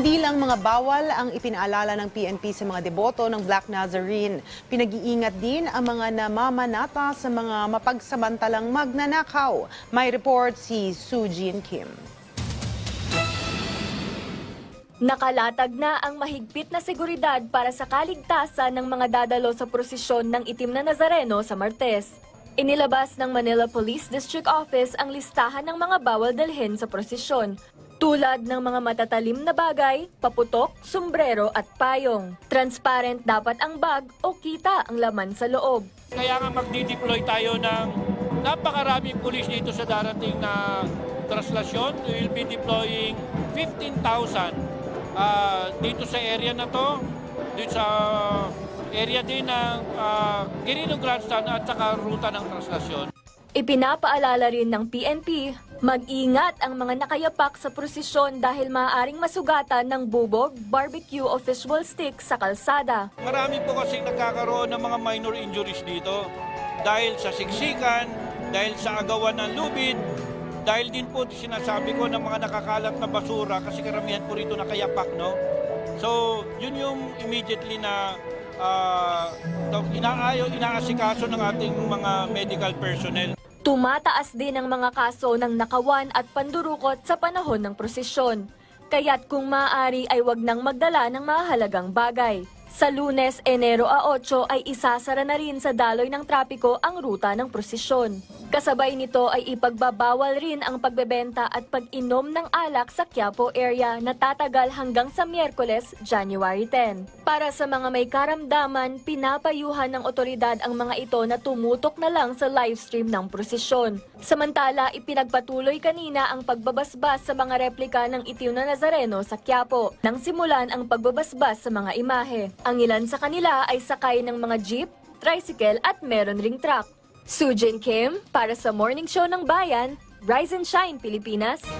Hindi lang mga bawal ang ipinaalala ng PNP sa mga deboto ng Black Nazarene. Pinag-iingat din ang mga namamanata sa mga mapagsamantalang magnanakaw. May report si Sujin Kim. Nakalatag na ang mahigpit na seguridad para sa kaligtasan ng mga dadalo sa prosesyon ng itim na Nazareno sa Martes. Inilabas ng Manila Police District Office ang listahan ng mga bawal dalhin sa prosesyon, tulad ng mga matatalim na bagay, paputok, sombrero at payong. Transparent dapat ang bag o kita ang laman sa loob. Kaya nga magdi-deploy tayo ng napakaraming pulis dito sa darating na traslasyon. We will be deploying 15,000 ah, dito sa area na to, dito sa area din ng uh, Quirino Grandstand at saka ruta ng traslasyon. Ipinapaalala rin ng PNP, mag-ingat ang mga nakayapak sa prosesyon dahil maaaring masugatan ng bubog, barbecue o fishbowl stick sa kalsada. Marami po kasi nagkakaroon ng mga minor injuries dito dahil sa siksikan, dahil sa agawan ng lubid, dahil din po sinasabi ko ng mga nakakalat na basura kasi karamihan po rito nakayapak, no? So, yun yung immediately na ah, inaayo, inaasikaso ng ating mga medical personnel. Tumataas din ang mga kaso ng nakawan at pandurukot sa panahon ng prosesyon. Kaya't kung maaari ay wag nang magdala ng mahalagang bagay. Sa lunes, Enero a 8 ay isasara na rin sa daloy ng trapiko ang ruta ng prosesyon. Kasabay nito ay ipagbabawal rin ang pagbebenta at pag-inom ng alak sa Quiapo area na tatagal hanggang sa Miyerkules, January 10. Para sa mga may karamdaman, pinapayuhan ng otoridad ang mga ito na tumutok na lang sa livestream ng prosesyon. Samantala, ipinagpatuloy kanina ang pagbabasbas sa mga replika ng itiw na Nazareno sa Quiapo nang simulan ang pagbabasbas sa mga imahe. Ang ilan sa kanila ay sakay ng mga jeep, tricycle at meron ring truck. Sujin Kim para sa Morning Show ng Bayan, Rise and Shine Pilipinas.